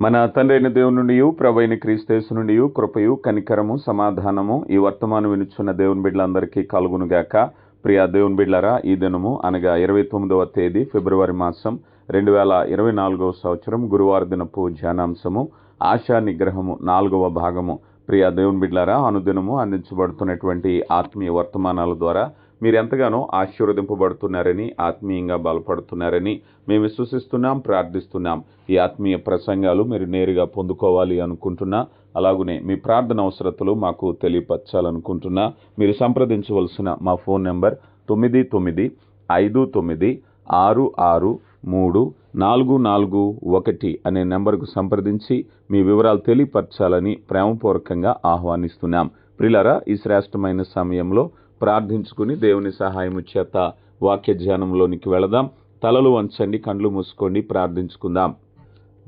మన తండ్రైన దేవుని నుండి ప్రభైన క్రీస్తేసు నుండి కృపయు కనికరము సమాధానము ఈ వర్తమానం వినుచున్న దేవుని బిడ్డలందరికీ కలుగునుగాక ప్రియా దేవుని బిడ్డలరా ఈ దినము అనగా ఇరవై తొమ్మిదవ తేదీ ఫిబ్రవరి మాసం రెండు వేల ఇరవై నాలుగవ సంవత్సరం గురువార దినపు ధ్యానాంశము ఆశా నిగ్రహము నాలుగవ భాగము. ప్రియా దేవుని బిడ్డలారా అనుదినము అందించబడుతున్నటువంటి ఆత్మీయ వర్తమానాల ద్వారా మీరు ఎంతగానో ఆశీర్వదింపబడుతున్నారని ఆత్మీయంగా బలపడుతున్నారని మేము విశ్వసిస్తున్నాం ప్రార్థిస్తున్నాం. ఈ ఆత్మీయ ప్రసంగాలు మీరు నేరుగా పొందుకోవాలి అనుకుంటున్నా అలాగనే మీ ప్రార్థన అవసరతలు మాకు తెలియపరచాలనుకుంటున్నా మీరు సంప్రదించవలసిన మా ఫోన్ నెంబర్ తొమ్మిది తొమ్మిది ఐదు తొమ్మిది ఆరు ఆరు మూడు నాలుగు నాలుగు ఒకటి అనే నెంబర్కు సంప్రదించి మీ వివరాలు తెలియపరచాలని ప్రేమపూర్వకంగా ఆహ్వానిస్తున్నాం. ప్రిలరా ఈ శ్రేష్టమైన సమయంలో ప్రార్థించుకుని దేవుని సహాయము చేత వాక్య ధ్యానంలోనికి వెళదాం. తలలు వంచండి కండ్లు మూసుకోండి ప్రార్థించుకుందాం.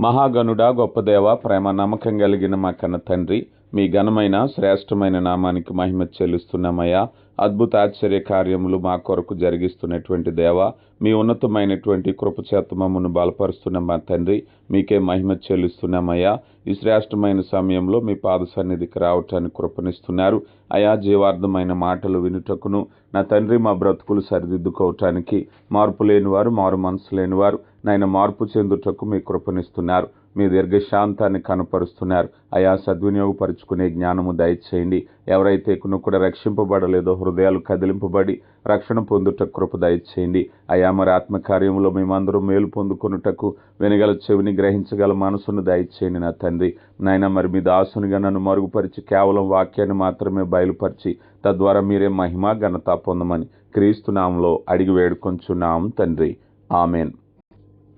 మహాగణుడా గొప్పదేవ ప్రేమ నమ్మకం కలిగిన మా కన్న తండ్రి మీ ఘనమైన శ్రేష్టమైన నామానికి మహిమ చెల్లిస్తున్నామయ్యా. అద్భుత ఆశ్చర్య కార్యములు మా కొరకు జరిగిస్తున్నటువంటి దేవ మీ ఉన్నతమైనటువంటి కృపచేత మమ్మను బలపరుస్తున్న మా తండ్రి మీకే మహిమ చెల్లిస్తున్నామయ్యా. ఈ శ్రేష్టమైన సమయంలో మీ పాద సన్నిధికి రావటానికి కృపనిస్తున్నారు. అయా జీవార్థమైన మాటలు వినుటకును నా తండ్రి మా బ్రతుకులు సరిదిద్దుకోవటానికి మార్పు లేనివారు మారు మనసు లేనివారు నాయన మార్పు చెందుటకు మీ కృపనిస్తున్నారు. మీ దీర్ఘశాంతాన్ని కనపరుస్తున్నారు. అయా సద్వినియోగపరుచుకునే జ్ఞానము దయచేయండి. ఎవరైతే కూడా రక్షింపబడలేదో హృదయాలు కదిలింపబడి రక్షణ పొందుట కృప దయచేయండి. అయా మరి ఆత్మకార్యంలో మేమందరూ మేలు పొందుకున్నటకు వినగల చెవిని గ్రహించగల మనసును దయచేయండి నా తండ్రి. నాయన మరి మీ దాసునిగా నన్ను మరుగుపరిచి కేవలం వాక్యాన్ని మాత్రమే బయలుపరిచి తద్వారా మీరే మహిమ ఘనత పొందమని క్రీస్తునామంలో అడిగి వేడుకొంచున్నాం తండ్రి. ఆమెన్.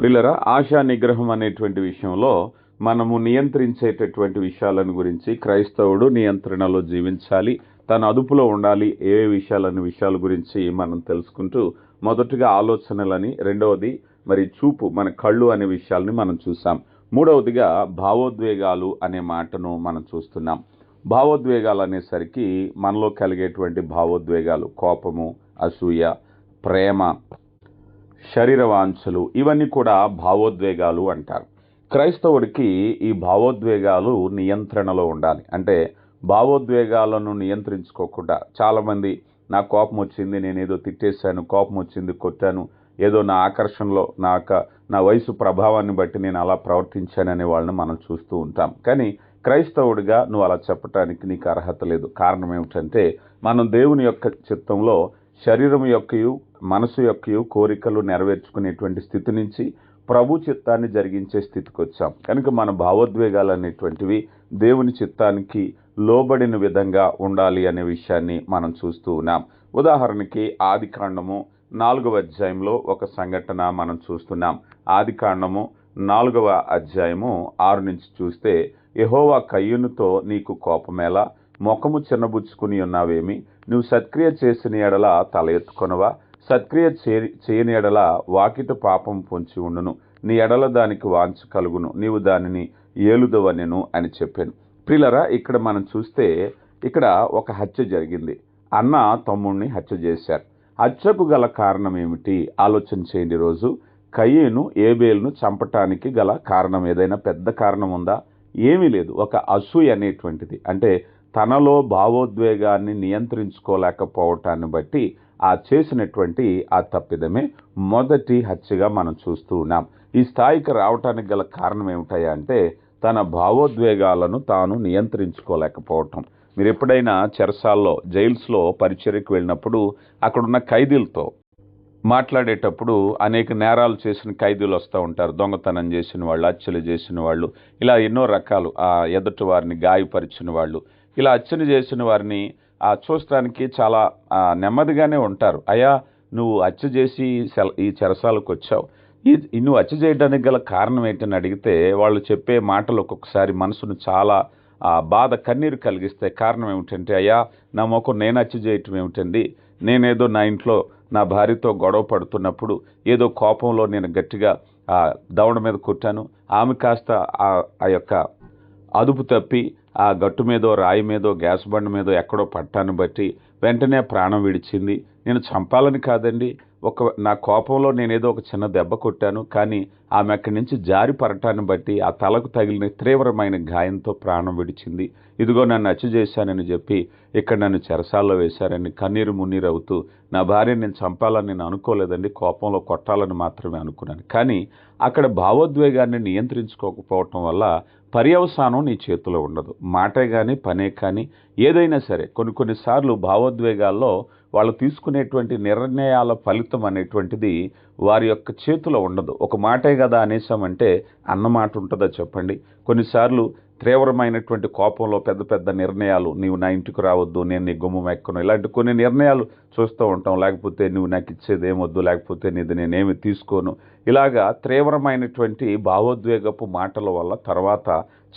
ప్రిల్లరా ఆశా నిగ్రహం అనేటువంటి విషయంలో మనము నియంత్రించేటటువంటి విషయాలను గురించి క్రైస్తవుడు నియంత్రణలో జీవించాలి తన అదుపులో ఉండాలి ఏ విషయాలని విషయాల గురించి మనం తెలుసుకుంటూ మొదటగా ఆలోచనలని రెండవది మరి చూపు మన కళ్ళు అనే విషయాల్ని మనం చూసాం. మూడవదిగా భావోద్వేగాలు అనే మాటను మనం చూస్తున్నాం. భావోద్వేగాలు అనేసరికి మనలో కలిగేటువంటి భావోద్వేగాలు కోపము అసూయ ప్రేమ శరీర వాంఛలు ఇవన్నీ కూడా భావోద్వేగాలు అంటారు. క్రైస్తవుడికి ఈ భావోద్వేగాలు నియంత్రణలో ఉండాలి. అంటే భావోద్వేగాలను నియంత్రించుకోకుండా చాలామంది నా కోపం వచ్చింది నేను ఏదో తిట్టేశాను కోపం వచ్చింది కొట్టాను ఏదో నా ఆకర్షణలో నా నా వయసు ప్రభావాన్ని బట్టి నేను అలా ప్రవర్తించాననే వాళ్ళని మనం చూస్తూ ఉంటాం. కానీ క్రైస్తవుడిగా నువ్వు అలా చెప్పటానికి నీకు అర్హత లేదు. కారణం ఏమిటంటే మనం దేవుని యొక్క చిత్తంలో శరీరం యొక్కయు మనసు యొక్కయు కోరికలు నెరవేర్చుకునేటువంటి స్థితి నుంచి ప్రభు చిత్తాన్ని జరిగించే స్థితికి వచ్చాం కనుక మన భావోద్వేగాలు అనేటువంటివి దేవుని చిత్తానికి లోబడిన విధంగా ఉండాలి అనే విషయాన్ని మనం చూస్తూ ఉన్నాం. ఉదాహరణకి ఆది కాండము నాలుగవ అధ్యాయంలో ఒక సంఘటన మనం చూస్తున్నాం. ఆది కాండము నాలుగవ అధ్యాయము ఆరు నుంచి చూస్తే యహోవా కయ్యునుతో నీకు కోపమేలా? ముఖము చిన్నబుచ్చుకుని ఉన్నావేమి? నువ్వు సత్క్రియ చేసిన ఎడల తల ఎత్తుకొనవా? సత్క్రియ చేయని ఎడల వాకిట పాపం పొంచి ఉండును. నీ ఎడల దానికి వాంచ కలుగును. నీవు దానిని ఏలుదవనెను అని చెప్పాను. ప్రిలరా ఇక్కడ మనం చూస్తే ఇక్కడ ఒక హత్య జరిగింది. అన్న తమ్ముడిని హత్య చేశారు. హత్యకు గల కారణం ఏమిటి ఆలోచన చేయండి రోజు. కయ్యేను ఏబేల్ను చంపటానికి గల కారణం ఏదైనా పెద్ద కారణం ఉందా? ఏమీ లేదు. ఒక అసూయ అనేటువంటిది. అంటే తనలో భావోద్వేగాన్ని నియంత్రించుకోలేకపోవటాన్ని బట్టి ఆ చేసినటువంటి ఆ తప్పిదమే మొదటి హత్యగా మనం చూస్తూ ఉన్నాం. ఈ స్థాయికి రావటానికి గల కారణం ఏమిటాయా అంటే తన భావోద్వేగాలను తాను నియంత్రించుకోలేకపోవటం. మీరు ఎప్పుడైనా చెరసాల్లో జైల్స్లో పరిచర్యకు వెళ్ళినప్పుడు అక్కడున్న ఖైదీలతో మాట్లాడేటప్పుడు అనేక నేరాలు చేసిన ఖైదీలు వస్తూ ఉంటారు. దొంగతనం చేసిన వాళ్ళు హత్యలు చేసిన వాళ్ళు ఇలా ఎన్నో రకాలు ఆ ఎదుటి వారిని గాయపరిచిన వాళ్ళు. ఇలా అర్చన చేసిన వారిని చూస్తానికి చాలా నెమ్మదిగానే ఉంటారు. అయ్యా నువ్వు హత్య చేసి ఈ చెరసాలకు వచ్చావు. ఈ నువ్వు హత్య చేయడానికి గల కారణం ఏంటని అడిగితే వాళ్ళు చెప్పే మాటలు ఒక్కొక్కసారి మనసును చాలా బాధ కన్నీరు కలిగిస్తే కారణం ఏమిటంటే అయ్యా నా మొక్క నేను హత్య చేయటం ఏమిటండి? నేనేదో నా ఇంట్లో నా భార్యతో గొడవ పడుతున్నప్పుడు ఏదో కోపంలో నేను గట్టిగా దవడ మీద కొట్టాను. ఆమె కాస్త ఆ యొక్క అదుపు తప్పి ఆ గట్టు మీదో రాయి మీదో గ్యాస్ బండ్ మీదో ఎక్కడో పట్టాను బట్టి వెంటనే ప్రాణం విడిచింది. నేను చంపాలని కాదండి. ఒక నా కోపంలో నేనేదో ఒక చిన్న దెబ్బ కొట్టాను కానీ ఆమె అక్కడి నుంచి జారి పడటాన్ని బట్టి ఆ తలకు తగిలిన తీవ్రమైన గాయంతో ప్రాణం విడిచింది. ఇదిగో నన్ను హత్య చేశానని చెప్పి ఇక్కడ నన్ను చెరసాల్లో వేశారని కన్నీరు మున్నీరు అవుతూ నా భార్య నేను చంపాలని నేను అనుకోలేదండి కోపంలో కొట్టాలని మాత్రమే అనుకున్నాను. కానీ అక్కడ భావోద్వేగాన్ని నియంత్రించుకోకపోవటం వల్ల పర్యవసానం నీ చేతిలో ఉండదు. మాటే కానీ పనే కానీ ఏదైనా సరే కొన్ని కొన్నిసార్లు భావోద్వేగాల్లో వాళ్ళు తీసుకునేటువంటి నిర్ణయాల ఫలితం అనేటువంటిది వారి యొక్క చేతిలో ఉండదు. ఒక మాటే కదా అనేసామంటే అన్న మాట ఉంటుందా చెప్పండి. కొన్నిసార్లు తీవ్రమైనటువంటి కోపంలో పెద్ద పెద్ద నిర్ణయాలు నీవు నా ఇంటికి రావద్దు నేను నీ గుమ్మం ఎక్కను ఇలాంటి కొన్ని నిర్ణయాలు చూస్తూ ఉంటాం. లేకపోతే నువ్వు నాకు ఇచ్చేది ఏమొద్దు లేకపోతే నీది నేనేమి తీసుకోను. ఇలాగా తీవ్రమైనటువంటి భావోద్వేగపు మాటల వల్ల తర్వాత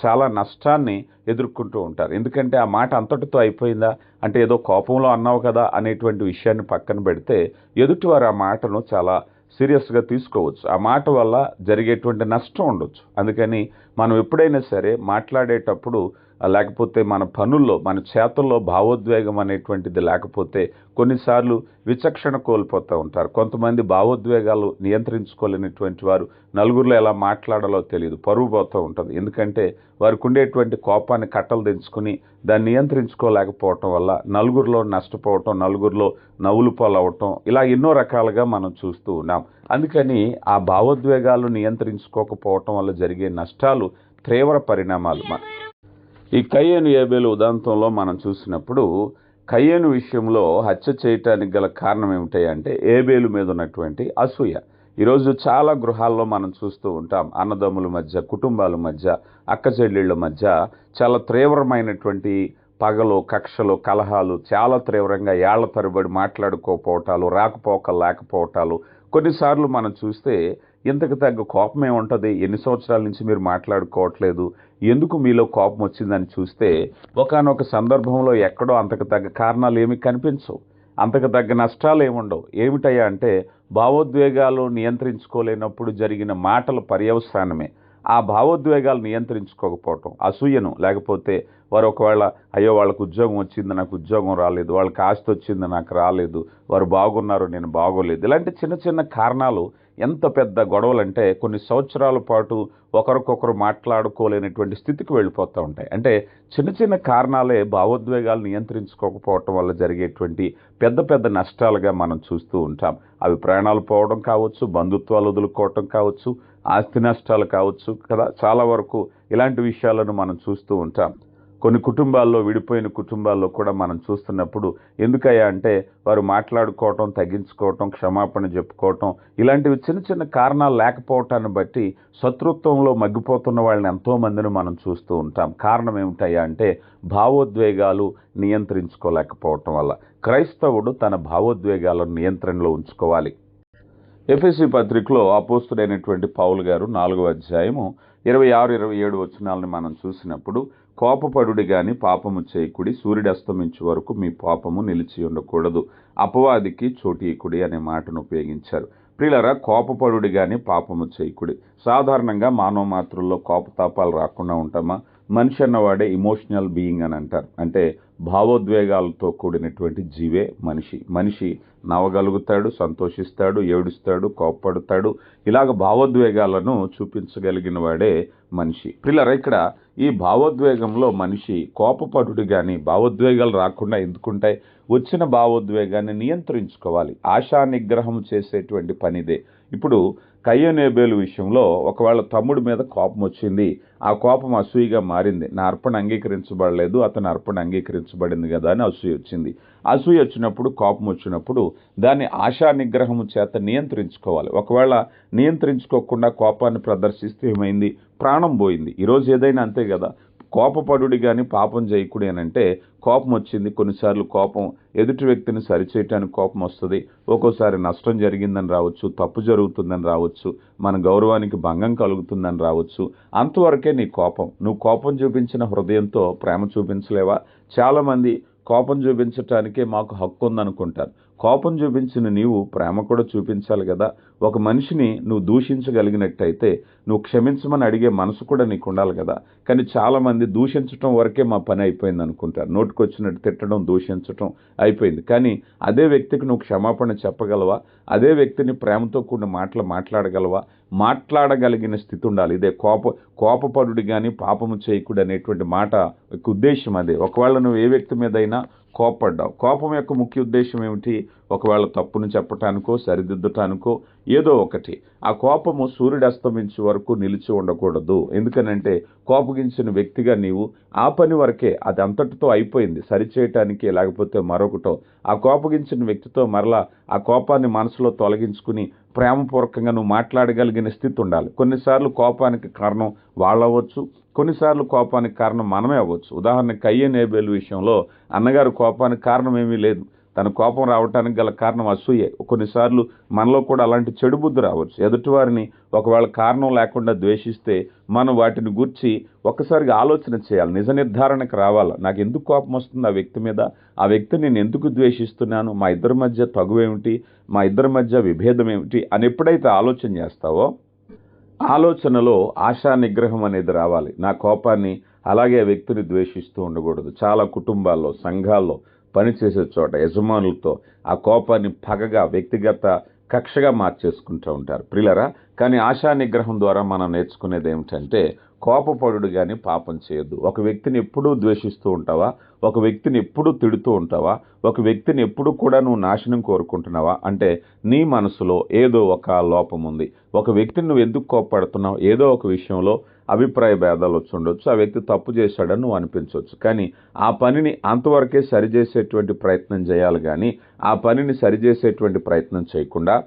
చాలా నష్టాన్ని ఎదుర్కొంటూ ఉంటారు. ఎందుకంటే ఆ మాట అంతటితో అయిపోయిందా? అంటే ఏదో కోపంలో అన్నావు కదా అనేటువంటి విషయాన్ని పక్కన పెడితే ఎదుటివారు ఆ మాటను చాలా సీరియస్గా తీసుకోవచ్చు. ఆ మాట వల్ల జరిగేటువంటి నష్టం ఉండొచ్చు. అందుకని మనం ఎప్పుడైనా సరే మాట్లాడేటప్పుడు లేకపోతే మన పనుల్లో మన చేతుల్లో భావోద్వేగం అనేటువంటిది లేకపోతే కొన్నిసార్లు విచక్షణ కోల్పోతూ ఉంటారు. కొంతమంది భావోద్వేగాలు నియంత్రించుకోలేనటువంటి వారు నలుగురిలో ఎలా మాట్లాడాలో తెలియదు పరువు పోతూ ఉంటుంది. ఎందుకంటే వారికి ఉండేటువంటి కోపాన్ని కట్టలు తెంచుకుని దాన్ని నియంత్రించుకోలేకపోవటం వల్ల నలుగురిలో నష్టపోవటం నలుగురిలో నవ్వులు పాలవటం ఇలా ఎన్నో రకాలుగా మనం చూస్తూ ఉన్నాం. అందుకని ఆ భావోద్వేగాలు నియంత్రించుకోకపోవటం వల్ల జరిగే నష్టాలు తీవ్ర పరిణామాలు. మన ఈ కయ్యేను ఏబేలు ఉదాంతంలో మనం చూసినప్పుడు కయ్యేను విషయంలో హత్య చేయటానికి గల కారణం ఏమిటంటే ఏబేలు మీద ఉన్నటువంటి అసూయ. ఈరోజు చాలా గృహాల్లో మనం చూస్తూ ఉంటాం. అన్నదమ్ముల మధ్య కుటుంబాల మధ్య అక్క చెల్లెళ్ళ మధ్య చాలా తీవ్రమైనటువంటి పగలు కక్షలు కలహాలు చాలా తీవ్రంగా ఏళ్ళ తరబడి మాట్లాడుకోపోవటాలు రాకపోకలు లేకపోవటాలు కొన్నిసార్లు మనం చూస్తే ఇంతకు తగ్గ కోపం ఏముంటుంది? ఎన్ని సంవత్సరాల నుంచి మీరు మాట్లాడుకోవట్లేదు? ఎందుకు మీలో కోపం వచ్చిందని చూస్తే ఒకనొక సందర్భంలో ఎక్కడో అంతకు తగ్గ కారణాలు ఏమి కనిపించవు. అంతకు తగ్గ నష్టాలు ఏముండవు. ఏమిటయ్యా అంటే భావోద్వేగాలు నియంత్రించుకోలేనప్పుడు జరిగిన మాటల పర్యవసానమే. ఆ భావోద్వేగాలు నియంత్రించుకోకపోవటం అసూయను. లేకపోతే వారు ఒకవేళ అయ్యో వాళ్ళకు ఉద్యోగం వచ్చింది నాకు ఉద్యోగం రాలేదు వాళ్ళకి ఆస్తి వచ్చింది నాకు రాలేదు వారు బాగున్నారు నేను బాగోలేదు. ఇలాంటి చిన్న చిన్న కారణాలు ఎంత పెద్ద గొడవలంటే కొన్ని సంవత్సరాల పాటు ఒకరికొకరు మాట్లాడుకోలేనటువంటి స్థితికి వెళ్ళిపోతూ ఉంటాయి. అంటే చిన్న చిన్న కారణాలే భావోద్వేగాలు నియంత్రించుకోకపోవటం వల్ల జరిగేటువంటి పెద్ద పెద్ద నష్టాలుగా మనం చూస్తూ ఉంటాం. అవి ప్రాణాలు పోవడం కావచ్చు బంధుత్వాలు వదులుకోవటం కావచ్చు ఆస్తి నష్టాలు కావచ్చు కదా? చాలా వరకు ఇలాంటి విషయాలను మనం చూస్తూ ఉంటాం. కొన్ని కుటుంబాల్లో విడిపోయిన కుటుంబాల్లో కూడా మనం చూస్తున్నప్పుడు ఎందుకయ్యా అంటే వారు మాట్లాడుకోవటం తగ్గించుకోవటం క్షమాపణ చెప్పుకోవటం ఇలాంటివి చిన్న చిన్న కారణాలు లేకపోవటాన్ని బట్టి శత్రుత్వంలో మగ్గిపోతున్న వాళ్ళని ఎంతోమందిని మనం చూస్తూ ఉంటాం. కారణం ఏమిటయ్యా అంటే భావోద్వేగాలు నియంత్రించుకోలేకపోవటం వల్ల. క్రైస్తవుడు తన భావోద్వేగాలను నియంత్రణలో ఉంచుకోవాలి. ఎఫ్ఎస్సి పత్రికలో అపోస్తుడైనటువంటి పౌలు గారు నాలుగో అధ్యాయము ఇరవై ఆరు ఇరవై ఏడు వచనాలను మనం చూసినప్పుడు కోపపడుడి గాని పాపము చేయకుడి సూర్యుడు అస్తమించే వరకు మీ పాపము నిలిచి ఉండకూడదు. అపవాదికి చోటీకుడి అనే మాటను ఉపయోగించారు. ప్రియులరా కోపపడుడి గాని పాపము చేయకుడి. సాధారణంగా మానవ మాతృల్లో కోపతాపాలు రాకుండా ఉంటామా? మనిషి అన్నవాడే ఇమోషనల్ బీయింగ్ అని అంటారు. అంటే భావోద్వేగాలతో కూడినటువంటి జీవే మనిషి. మనిషి నవ్వగలుగుతాడు సంతోషిస్తాడు ఏడుస్తాడు కోప్పడుతాడు. ఇలాగ భావోద్వేగాలను చూపించగలిగిన వాడే మనిషి. పిల్లర ఇక్కడ ఈ భావోద్వేగంలో మనిషి కోపపడుడు కానీ భావోద్వేగాలు రాకుండా ఎందుకుంటాయి వచ్చిన భావోద్వేగాన్ని నియంత్రించుకోవాలి. ఆశా నిగ్రహం చేసేటువంటి పనిదే. ఇప్పుడు కయ్యనేబేలు విషయంలో ఒకవేళ తమ్ముడి మీద కోపం వచ్చింది ఆ కోపం అసూయగా మారింది. నా అర్పణ అంగీకరించబడలేదు అతని అర్పణ అంగీకరించబడింది కదా అని అసూయ వచ్చింది. అసూయ వచ్చినప్పుడు కోపం వచ్చినప్పుడు దాన్ని ఆశా నిగ్రహం చేత నియంత్రించుకోవాలి. ఒకవేళ నియంత్రించుకోకుండా కోపాన్ని ప్రదర్శిస్తే ఏమైంది? ప్రాణం పోయింది. ఈరోజు ఏదైనా అంతే కదా. కోపపడుడి కానీ పాపం చేయకుడి అని అంటే కోపం వచ్చింది కొన్నిసార్లు కోపం ఎదుటి వ్యక్తిని సరిచేయటానికి కోపం వస్తుంది ఒక్కోసారి నష్టం జరిగిందని రావచ్చు తప్పు జరుగుతుందని రావచ్చు మన గౌరవానికి భంగం కలుగుతుందని రావచ్చు. అంతవరకే నీ కోపం. నువ్వు కోపం చూపించిన హృదయంతో ప్రేమ చూపించలేవా? చాలామంది కోపం చూపించటానికే మాకు హక్కు ఉందనుకుంటారు కోపం చూపించిన నీవు ప్రేమ కూడా చూపించాలి కదా. ఒక మనిషిని నువ్వు దూషించగలిగినట్టయితే నువ్వు క్షమించమని అడిగే మనసు కూడా నీకు ఉండాలి కదా. కానీ చాలామంది దూషించడం వరకే మా పని అయిపోయింది అనుకుంటారు. నోటుకొచ్చినట్టు తిట్టడం దూషించడం అయిపోయింది. కానీ అదే వ్యక్తికి నువ్వు క్షమాపణ చెప్పగలవా? అదే వ్యక్తిని ప్రేమతో కూడిన మాటలు మాట్లాడగలవా? మాట్లాడగలిగిన స్థితి ఉండాలి. ఇదే కోప కోపపరుడు కానీ పాపము చేయకుడు అనేటువంటి మాట ఉద్దేశం అదే. ఒకవేళ నువ్వు ఏ వ్యక్తి మీదైనా కోపడ్డావు. కోపం యొక్క ముఖ్య ఉద్దేశం ఏమిటి? ఒకవేళ తప్పును చెప్పటానికో సరిదిద్దటానికో ఏదో ఒకటి. ఆ కోపము సూర్యుడు అస్తమించే వరకు నిలిచి ఉండకూడదు. ఎందుకనంటే కోపగించిన వ్యక్తిగా నీవు ఆ పని వరకే అది అంతటితో అయిపోయింది. సరిచేయటానికి లేకపోతే మరొకటో. ఆ కోపగించిన వ్యక్తితో మరలా ఆ కోపాన్ని మనసులో తొలగించుకుని ప్రేమపూర్వకంగా నువ్వు మాట్లాడగలిగిన స్థితి ఉండాలి. కొన్నిసార్లు కోపానికి కారణం వాళ్ళవచ్చు కొన్నిసార్లు కోపానికి కారణం మనమే అవ్వచ్చు. ఉదాహరణకి కయ్య నేబేలు విషయంలో అన్నగారు కోపానికి కారణం ఏమీ లేదు. తన కోపం రావడానికి గల కారణం అసూయే. కొన్నిసార్లు మనలో కూడా అలాంటి చెడు బుద్ధి రావచ్చు. ఎదుటివారిని ఒకవేళ కారణం లేకుండా ద్వేషిస్తే మనం వాటిని గుర్చి ఒక్కసారిగా ఆలోచన చేయాలి. నిజ నిర్ధారణకు రావాలి? నాకు ఎందుకు కోపం వస్తుంది ఆ వ్యక్తి మీద? ఆ వ్యక్తిని నేను ఎందుకు ద్వేషిస్తున్నాను? మా ఇద్దరి మధ్య తగువేమిటి మా ఇద్దరి మధ్య విభేదం ఏమిటి? అని ఎప్పుడైతే ఆలోచన చేస్తావో ఆలోచనలో ఆశా నిగ్రహం అనేది రావాలి. నా కోపాన్ని అలాగే ఆ వ్యక్తిని ద్వేషిస్తూ ఉండకూడదు. చాలా కుటుంబాల్లో సంఘాల్లో పనిచేసే చోట యజమానులతో ఆ కోపాన్ని పగగా వ్యక్తిగత కక్షగా మార్చేసుకుంటూ ఉంటారు. ప్రిలరా కానీ ఆశా నిగ్రహం ద్వారా మనం నేర్చుకునేది ఏమిటంటే కోపపడుడు కానీ పాపం చేయొద్దు. ఒక వ్యక్తిని ఎప్పుడూ ద్వేషిస్తూ ఉంటావా? ఒక వ్యక్తిని ఎప్పుడూ తిడుతూ ఉంటావా? ఒక వ్యక్తిని ఎప్పుడు కూడా నువ్వు నాశనం కోరుకుంటున్నావా? అంటే నీ మనసులో ఏదో ఒక లోపం ఉంది. ఒక వ్యక్తిని నువ్వు ఎందుకు కోపడుతున్నావు ఏదో ఒక విషయంలో అభిప్రాయ భేదాలు వచ్చి ఉండొచ్చు. ఆ వ్యక్తి తప్పు చేశాడని నువ్వు అనిపించవచ్చు కానీ ఆ పనిని అంతవరకే సరిచేసేటువంటి ప్రయత్నం చేయాలి కానీ ఆ పనిని సరిచేసేటువంటి ప్రయత్నం చేయకుండా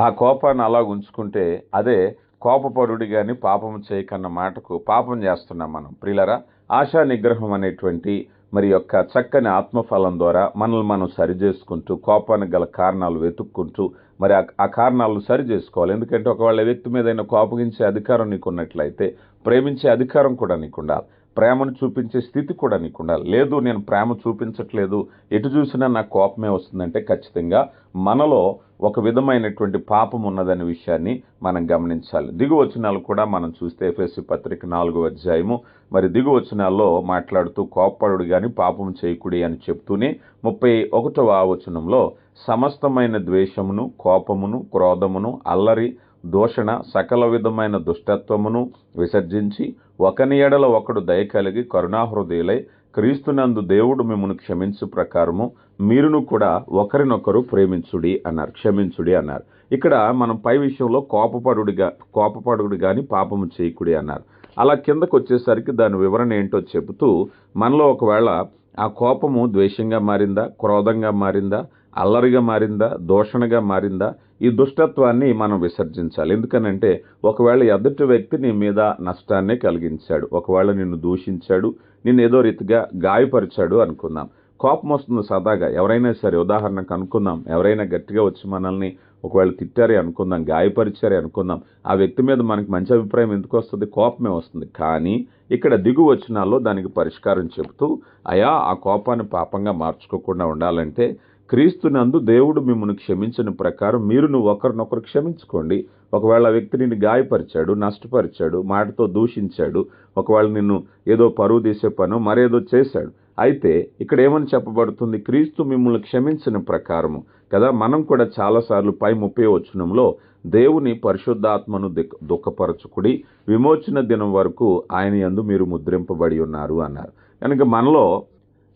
ఆ కోపాన్ని అలా ఉంచుకుంటే అదే కోపపరుడి కానీ పాపం చేయకన్న మాటకు పాపం చేస్తున్నాం మనం. ప్రిలరా ఆశా నిగ్రహం అనేటువంటి మరి యొక్క చక్కని ఆత్మఫలం ద్వారా మనల్ని మనం సరి చేసుకుంటూ కోపానికి గల కారణాలు వెతుక్కుంటూ మరి ఆ- ఆ కారణాలను సరి చేసుకోవాలి. ఎందుకంటే ఒకవేళ వ్యక్తి మీద కోపగించే అధికారం నీకు ఉన్నట్లయితే ప్రేమించే అధికారం కూడా నీకు ఉండాలి ప్రేమను చూపించే స్థితి కూడా నీకు ఉండాలి లేదు నేను ప్రేమ చూపించట్లేదు ఎటు చూసినా నాకు కోపమే వస్తుందంటే ఖచ్చితంగా మనలో ఒక విధమైనటువంటి పాపం ఉన్నదనే విషయాన్ని మనం గమనించాలి. దిగువచనాలు కూడా మనం చూస్తే ఎఫ్ఎస్సి పత్రిక నాలుగో అధ్యాయము మరి దిగువచనాల్లో మాట్లాడుతూ కోప్పడు కానీ పాపం చేయకుడి అని చెప్తూనే ముప్పై ఒకటవ వచనంలో సమస్తమైన ద్వేషమును కోపమును క్రోధమును అల్లరి దూషణ సకల విధమైన దుష్టత్వమును విసర్జించి ఒకని ఎడల ఒకడు దయ కలిగి కరుణాహృదయులై క్రీస్తునందు దేవుడు మిమ్మల్ని క్షమించు ప్రకారము మీరును కూడా ఒకరినొకరు ప్రేమించుడి అన్నారు క్షమించుడి అన్నారు. ఇక్కడ మనం పై విషయంలో కోపపడుడిగా కోపపడుడు కానీ పాపము చేయకుడి అన్నారు. అలా కిందకు వచ్చేసరికి దాని వివరణ ఏంటో చెబుతూ మనలో ఒకవేళ ఆ కోపము ద్వేషంగా మారిందా క్రోధంగా మారిందా అల్లరిగా మారిందా దూషణగా మారిందా? ఈ దుష్టత్వాన్ని మనం విసర్జించాలి. ఎందుకనంటే ఒకవేళ ఎదుటి వ్యక్తి నీ మీద నష్టాన్ని కలిగించాడు ఒకవేళ నిన్ను దూషించాడు నిన్ను ఏదో రీతిగా గాయపరిచాడు అనుకుందాం. కోపం వస్తుంది సదాగా ఎవరైనా సరే ఉదాహరణకు అనుకుందాం. ఎవరైనా గట్టిగా వచ్చి మనల్ని ఒకవేళ తిట్టారే అనుకుందాం గాయపరిచారే అనుకుందాం. ఆ వ్యక్తి మీద మనకి మంచి అభిప్రాయం ఎందుకు వస్తుంది? కోపమే వస్తుంది. కానీ ఇక్కడ దిగు వచ్చినాల్లో దానికి పరిష్కారం చెబుతూ అయా ఆ కోపాన్ని పాపంగా మార్చుకోకుండా ఉండాలంటే క్రీస్తునందు దేవుడు మిమ్మల్ని క్షమించిన ప్రకారం మీరు నువ్వు ఒకరినొకరు క్షమించుకోండి. ఒకవేళ ఆ వ్యక్తి నిన్ను గాయపరిచాడు నష్టపరిచాడు మాటతో దూషించాడు ఒకవేళ నిన్ను ఏదో పరువు తీసే పను మరేదో చేశాడు. అయితే ఇక్కడ ఏమని చెప్పబడుతుంది? క్రీస్తు మిమ్మల్ని క్షమించిన ప్రకారము. కదా మనం కూడా చాలాసార్లు పై ముప్పై వచనంలో దేవుని పరిశుద్ధాత్మను దుఃఖపరచుకుడి విమోచన దినం వరకు ఆయన యందు మీరు ముద్రింపబడి ఉన్నారు అన్నారు. కనుక మనలో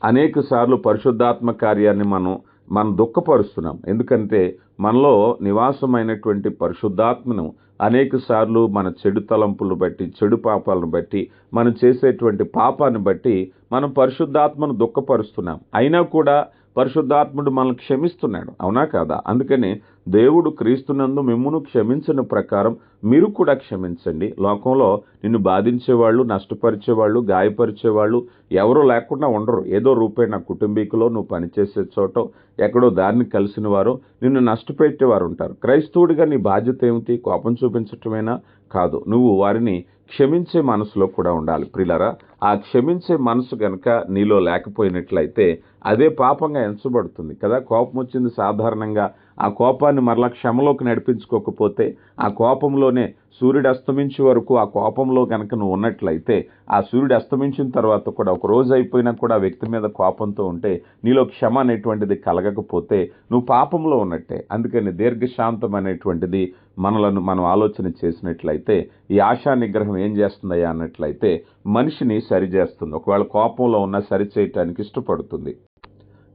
అనేక సార్లు పరిశుద్ధాత్మ కార్యాన్ని మనం మనం దుఃఖపరుస్తున్నాం. ఎందుకంటే మనలో నివాసమైనటువంటి పరిశుద్ధాత్మను అనేక సార్లు మన చెడు తలంపులను బట్టి చెడు పాపాలను బట్టి మనం చేసేటువంటి పాపాన్ని బట్టి మనం పరిశుద్ధాత్మను దుఃఖపరుస్తున్నాం. అయినా కూడా పరిశుద్ధాత్ముడు మనల్ని క్షమిస్తున్నాడు. అవునా కాదా? అందుకని దేవుడు క్రీస్తునందు మిమ్మును క్షమించిన ప్రకారం మీరు కూడా క్షమించండి. లోకంలో నిన్ను బాధించేవాళ్ళు నష్టపరిచేవాళ్ళు గాయపరిచేవాళ్ళు ఎవరు లేకుండా ఉండరు. ఏదో రూపే నా కుటుంబీకులో నువ్వు పనిచేసే చోట ఎక్కడో దారిని కలిసిన వారు నిన్ను నష్టపెట్టేవారు ఉంటారు. క్రైస్తవుడిగా నీ బాధ్యత ఏమిటి? కోపం చూపించటమేనా? కాదు. నువ్వు వారిని క్షమించే మనసులో కూడా ఉండాలి. ప్రిలరా ఆ క్షమించే మనసు కనుక నీలో లేకపోయినట్లయితే అదే పాపంగా ఎంచబడుతుంది కదా. కోపం వచ్చింది సాధారణంగా ఆ కోపాన్ని మరలా క్షమలోకి నడిపించుకోకపోతే ఆ కోపంలోనే సూర్యుడు అస్తమించే వరకు ఆ కోపంలో కనుక నువ్వు ఉన్నట్లయితే ఆ సూర్యుడు అస్తమించిన తర్వాత కూడా ఒక రోజు అయిపోయినా కూడా ఆ వ్యక్తి మీద కోపంతో ఉంటే నీలో క్షమ అనేటువంటిది కలగకపోతే నువ్వు పాపంలో ఉన్నట్టే. అందుకని దీర్ఘశాంతం అనేటువంటిది మనలను మనం ఆలోచన చేసినట్లయితే ఈ ఆశా నిగ్రహం ఏం చేస్తుందయ్యా అన్నట్లయితే మనిషిని సరిచేస్తుంది. ఒకవేళ కోపంలో ఉన్నా సరి చేయటానికి ఇష్టపడుతుంది.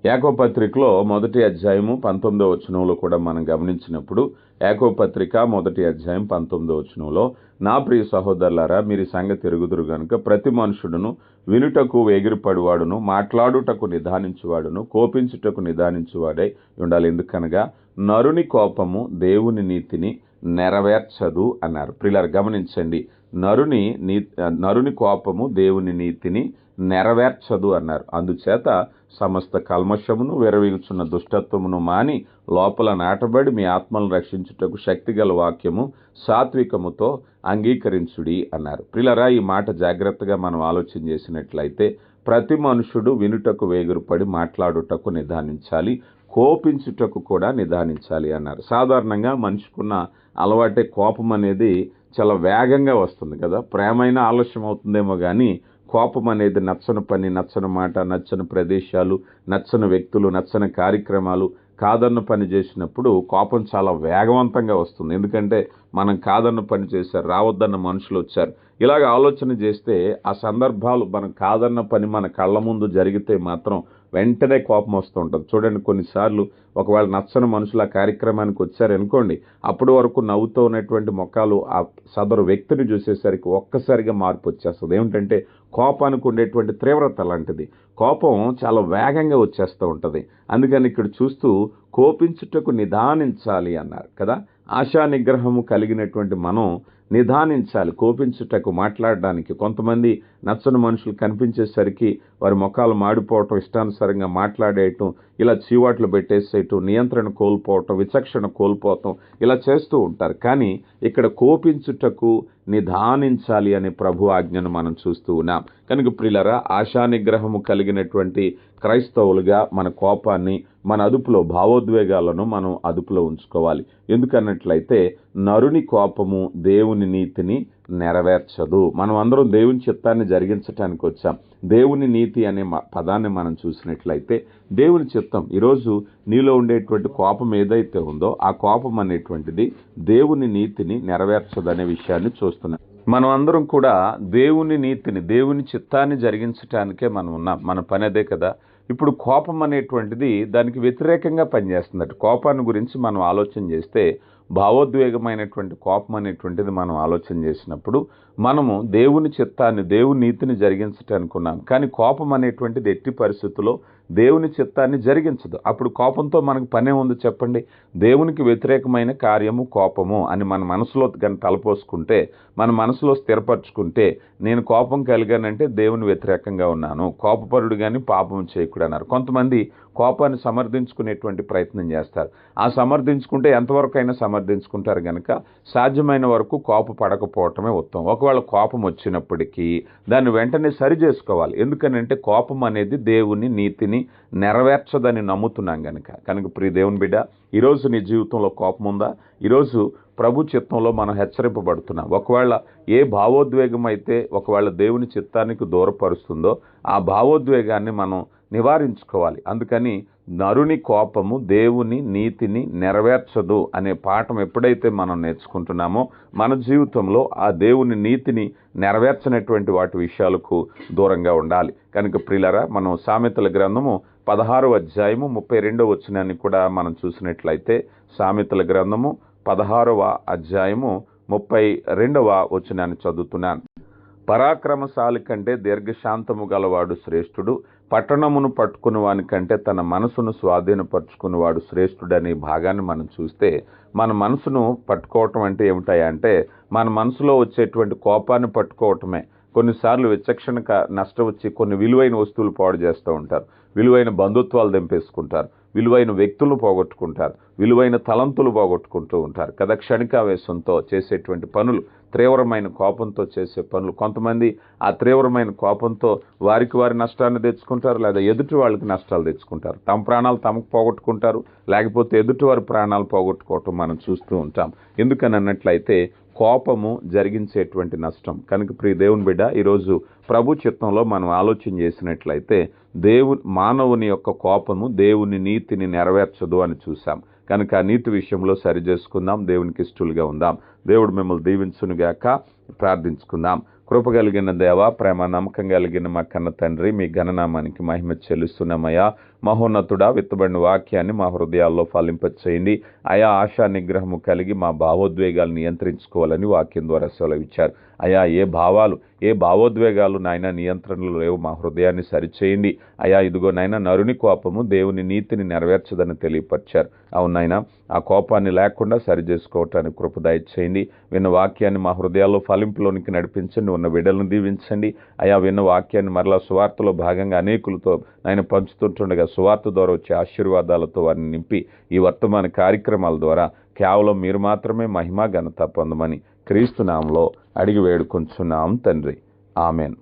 ఏకోపత్రికలో మొదటి అధ్యాయము పంతొమ్మిదో వచనంలో కూడా మనం గమనించినప్పుడు ఏకోపత్రిక మొదటి అధ్యాయం పంతొమ్మిదో వచనంలో నా ప్రియ సహోదరులారా మీరు సంగ సంగతి ఎరుగుదురు గనుక ప్రతి మనుషుడును వినుటకు ఎగిరిపడివాడును మాట్లాడుటకు నిదానించువాడును కోపించుటకు నిదానించువాడై ఉండాలి. ఎందుకనగా నరుని కోపము దేవుని నీతిని నెరవేర్చదు అన్నారు. ప్రియులారు గమనించండి. నరుని నీ నరుని కోపము దేవుని నీతిని నెరవేర్చదు అన్నారు. అందుచేత సమస్త కల్మషమును విరవీగుచున్న దుష్టత్వమును మాని లోపల నాటబడి మీ ఆత్మలను రక్షించుటకు శక్తిగల వాక్యము సాత్వికముతో అంగీకరించుడి అన్నారు. ప్రిలరా ఈ మాట జాగ్రత్తగా మనం ఆలోచన చేసినట్లయితే ప్రతి మనుషుడు వినుటకు వేగురుపడి మాట్లాడుటకు నిదానించాలి కోపించుటకు కూడా నిదానించాలి అన్నారు. సాధారణంగా మనిషికున్న అలవాటే కోపం అనేది చాలా వేగంగా వస్తుంది కదా. ప్రేమైనా ఆలస్యం అవుతుందేమో కానీ కోపం అనేది నచ్చని పని నచ్చని మాట నచ్చని ప్రదేశాలు నచ్చని వ్యక్తులు నచ్చని కార్యక్రమాలు కాదన్న పని చేసినప్పుడు కోపం చాలా వేగవంతంగా వస్తుంది. ఎందుకంటే మనం కాదన్న పని చేశారు రావద్దన్న మనుషులు వచ్చారు. ఇలాగ ఆలోచన చేస్తే ఆ సందర్భాలు మనం కాదన్న పని మన కళ్ళ ముందు జరిగితే మాత్రం వెంటనే కోపం వస్తూ ఉంటుంది. చూడండి కొన్నిసార్లు ఒకవేళ నచ్చని మనుషులు ఆ కార్యక్రమానికి వచ్చారనుకోండి అప్పటి వరకు నవ్వుతూ ఉన్నటువంటి మొక్కలు ఆ సదరు వ్యక్తిని చూసేసరికి ఒక్కసారిగా మార్పు వచ్చేస్తుంది. ఏమిటంటే కోపానికి ఉండేటువంటి తీవ్రత లాంటిది. కోపం చాలా వేగంగా వచ్చేస్తూ ఉంటుంది. అందుకని ఇక్కడ చూస్తూ కోపించుటకు నిదానించాలి అన్నారు కదా. ఆశా నిగ్రహము కలిగినటువంటి మనం నిదానించాలి కోపించుటకు మాట్లాడడానికి. కొంతమంది నచ్చని మనుషులు కనిపించేసరికి వారి ముఖాలు మాడిపోవటం ఇష్టానుసారంగా మాట్లాడేయటం ఇలా చీవాట్లు పెట్టేసేయటం నియంత్రణ కోల్పోవటం విచక్షణ కోల్పోవటం ఇలా చేస్తూ ఉంటారు. కానీ ఇక్కడ కోపించుటకు నిదానించాలి అనే ప్రభు ఆజ్ఞను మనం చూస్తూ ఉన్నాం. కనుక ప్రిలరా ఆశానిగ్రహము కలిగినటువంటి క్రైస్తవులుగా మన కోపాన్ని మన అదుపులో భావోద్వేగాలను మనం అదుపులో ఉంచుకోవాలి. ఎందుకన్నట్లయితే నరుని కోపము దేవుని నీతిని నెరవేర్చదు. మనం అందరం దేవుని చిత్తాన్ని జరిగించటానికి వచ్చాం. దేవుని నీతి అనే మ- పదాన్ని మనం చూసినట్లయితే దేవుని చిత్తం ఈరోజు నీలో ఉండేటువంటి కోపం ఏదైతే ఉందో ఆ కోపం అనేటువంటిది దేవుని నీతిని నెరవేర్చదనే విషయాన్ని చూస్తున్నాం. మనం అందరం కూడా దేవుని నీతిని దేవుని చిత్తాన్ని జరిగించటానికే మనం ఉన్నాం. మన పని అదే కదా. ఇప్పుడు కోపం అనేటువంటిది దానికి వ్యతిరేకంగా పనిచేస్తుందట. కోపాన్ని గురించి మనం ఆలోచన చేస్తే భావోద్వేగమైనటువంటి కోపం అనేటువంటిది మనం ఆలోచన చేసినప్పుడు మనము దేవుని చిత్తాన్ని దేవుని నీతిని జరిగించటానికి ఉన్నాం కానీ కోపం అనేటువంటిది ఎట్టి పరిస్థితుల్లో దేవుని చిత్తాన్ని జరిగించదు. అప్పుడు కోపంతో మనకు పనే ఉంది చెప్పండి. దేవునికి వ్యతిరేకమైన కార్యము కోపము అని మన మనసులో కానీ తలపోసుకుంటే మన మనసులో స్థిరపరచుకుంటే నేను కోపం కలిగానంటే దేవుని వ్యతిరేకంగా ఉన్నాను. కోపపరుడు కానీ పాపం చేయకుడు అన్నారు. కొంతమంది కోపాన్ని సమర్థించుకునేటువంటి ప్రయత్నం చేస్తారు. ఆ సమర్థించుకుంటే ఎంతవరకు అయినా సమర్థించుకుంటారు కనుక సాధ్యమైన వరకు కోప పడకపోవటమే ఉత్తమం. ఒకవేళ కోపం వచ్చినప్పటికీ దాన్ని వెంటనే సరి చేసుకోవాలి. ఎందుకనంటే కోపం అనేది దేవుని నీతిని నెరవేర్చదని నమ్ముతున్నాం కనుక కనుక ప్రియ దేవుని బిడ్డ ఈరోజు నీ జీవితంలో కోపం ఉందా? ఈరోజు ప్రభు చిత్తంలో మనం హెచ్చరింపబడుతున్నాం. ఒకవేళ ఏ భావోద్వేగం అయితే ఒకవేళ దేవుని చిత్తానికి దూరపరుస్తుందో ఆ భావోద్వేగాన్ని మనం నివారించుకోవాలి. అందుకని నరుని కోపము దేవుని నీతిని నెరవేర్చదు అనే పాఠం ఎప్పుడైతే మనం నేర్చుకుంటున్నామో మన జీవితంలో ఆ దేవుని నీతిని నెరవేర్చనటువంటి వాటి విషయాలకు దూరంగా ఉండాలి. కనుక ప్రిలరా మనం సామెతల గ్రంథము పదహారు అధ్యాయము ముప్పై రెండో వచనాన్ని కూడా మనం చూసినట్లయితే సామెతల గ్రంథము పదహారవ అధ్యాయము ముప్పై రెండవ వచనాన్ని చదువుతున్నాను. పరాక్రమశాలి కంటే దీర్ఘశాంతము గలవాడు శ్రేష్ఠుడు పట్టణమును పట్టుకుని వాని కంటే తన మనసును స్వాధీనపరుచుకునేవాడు శ్రేష్ఠుడనే భాగాన్ని మనం చూస్తే మన మనసును పట్టుకోవటం అంటే ఏమిటాయంటే మన మనసులో వచ్చేటువంటి కోపాన్ని పట్టుకోవటమే. కొన్నిసార్లు విచక్షణ నష్టం వచ్చి కొన్ని విలువైన వస్తువులు పాడు చేస్తూ ఉంటారు. విలువైన బంధుత్వాలు దింపేసుకుంటారు. విలువైన వ్యక్తులు పోగొట్టుకుంటారు. విలువైన తలంతులు పోగొట్టుకుంటూ ఉంటారు. కదా క్షణికావేశంతో చేసేటువంటి పనులు తీవ్రమైన కోపంతో చేసే పనులు కొంతమంది ఆ తీవ్రమైన కోపంతో వారికి వారి నష్టాన్ని తెచ్చుకుంటారు లేదా ఎదుటి వాళ్ళకి నష్టాలు తెచ్చుకుంటారు. తమ ప్రాణాలు తమకు పోగొట్టుకుంటారు. లేకపోతే ఎదుటి వారి ప్రాణాలు పోగొట్టుకోవటం మనం చూస్తూ ఉంటాం. ఎందుకని అన్నట్లయితే కోపము జరిగించేటువంటి నష్టం. కనుక ప్రియ దేవుని బిడ్డ ఈరోజు ప్రభు చిత్తంలో మనం ఆలోచన చేసినట్లయితే దేవు మానవుని యొక్క కోపము దేవుని నీతిని నెరవేర్చదు అని చూసాం కనుక ఆ నీతి విషయంలో సరి చేసుకుందాం దేవునికి ఇష్టలుగా ఉందాం. దేవుడు మిమ్మల్ని దీవించునుగాక. ప్రార్థించుకుందాం. కృప కలిగిన దేవ ప్రేమ నమ్మకం కలిగిన మా కన్న తండ్రి మీ ఘననామానికి మహిమ చెల్లిస్తున్నామయ్యా. మహోన్నతుడా విత్తబడిన వాక్యాన్ని మా హృదయాల్లో ఫలింపచేయండి. అయా ఆశా నిగ్రహము కలిగి మా భావోద్వేగాలు నియంత్రించుకోవాలని వాక్యం ద్వారా సెలవిచ్చారు అయా ఏ భావాలు ఏ భావోద్వేగాలు నాయన నియంత్రణలు లేవు మా హృదయాన్ని సరిచేయండి. అయా ఇదిగో నాయన నరుని కోపము దేవుని నీతిని నెరవేర్చదని తెలియపరిచారు. అవునాయన ఆ కోపాన్ని లేకుండా సరి చేసుకోవటానికి కృప దయచేయండి. విన్న వాక్యాన్ని మా హృదయాల్లో ఫలింపులోనికి నడిపించండి. ఉన్న విడలను దీవించండి. అయా విన్న వాక్యాన్ని మరలా సువార్తలో భాగంగా అనేకులతో ఆయన పంచుతుంటుండగా సువార్త ద్వారా వచ్చే ఆశీర్వాదాలతో వారిని నింపి ఈ వర్తమాన కార్యక్రమాల ద్వారా కేవలం మీరు మాత్రమే మహిమా ఘనత పొందమని క్రీస్తు నామంలో అడిగి వేడుకొంచున్నాం తండ్రి. ఆమెన్.